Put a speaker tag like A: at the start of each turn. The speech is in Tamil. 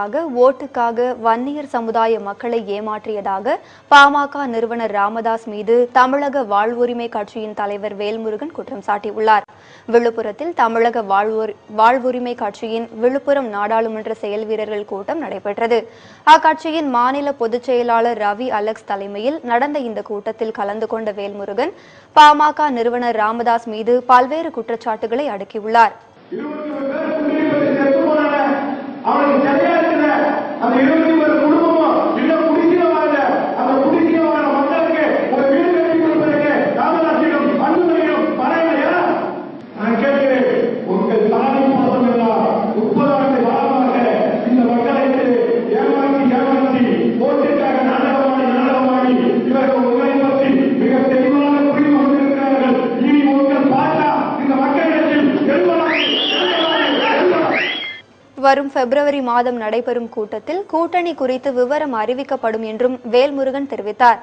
A: ஆக ஓட்டுக்காக வன்னியர் சமுதாய மக்களை ஏமாற்றியதாக பாமக நிறுவனர் ராமதாஸ் மீது தமிழக வாழ்வுரிமை கட்சியின் தலைவர் வேல்முருகன் குற்றம் சாட்டியுள்ளார். விழுப்புரத்தில் தமிழக வாழ்வுரிமை கட்சியின் விழுப்புரம் நாடாளுமன்ற செயல் வீரர்கள் கூட்டம் நடைபெற்றது. அக்கட்சியின் மாநில பொதுச் செயலாளர் ரவி அலெக்ஸ் தலைமையில் நடந்த இந்த கூட்டத்தில் கலந்து கொண்ட வேல்முருகன் பாமக நிறுவனர் ராமதாஸ் மீது பல்வேறு குற்றச்சாட்டுகளை அடுக்கியுள்ளார். வரும் பிப்ரவரி மாதம் நடைபெறும் கூட்டத்தில் கூட்டணி குறித்து விவரம் அறிவிக்கப்படும் என்றும் வேல்முருகன் தெரிவித்தார்.